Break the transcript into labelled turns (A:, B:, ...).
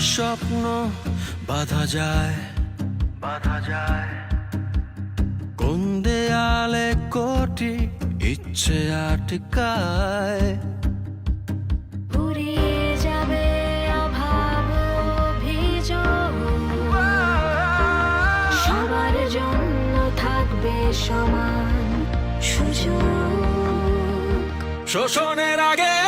A: স্বপ্ন বাধা যায়। বাধা যায়। কোন দেয়ালে কোটি ইচ্ছে আটকায়।
B: ফুরিয়ে যাবে অভাব অভিযোগ। সবার জন্য থাকবে সমান সুযোগ।
A: শোষণের আগে